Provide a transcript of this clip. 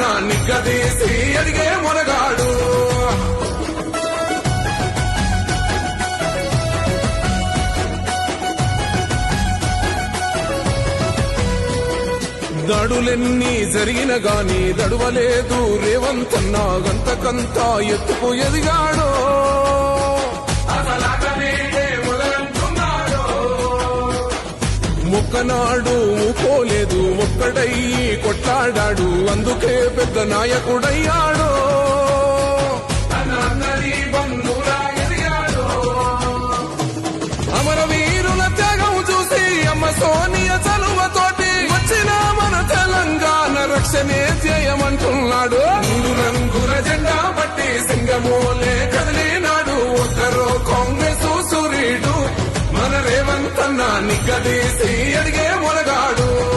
రేవంతన్న నిగ్గదీసి అడిగే మునగాడు. దడులెన్ని జరిగిన గాని దడువలేదు రేవంతన్న గంతకంతా ఎత్తుకు ఎదిగాడు. అసలాటనేడే మొక్కనాడు పోలేదు ఒక్కడయ్యి కొట్లాడాడు అందుకే పెద్ద నాయకుడయ్యాడో. అమరవీరుల త్యాగం చూసి అమ్మ సోనియ చలువతోటి వచ్చిన మన తెలంగాణ రక్షణే చేయమంటున్నాడు మూడు రంగుల జెండా పట్టి సింగమోలే కదిలినాడు. ఒక్కరో కాంగ్రెస్ సూరీడు మన రేవంతన్న నిగ్గదీసి అడిగే మొలగాడు.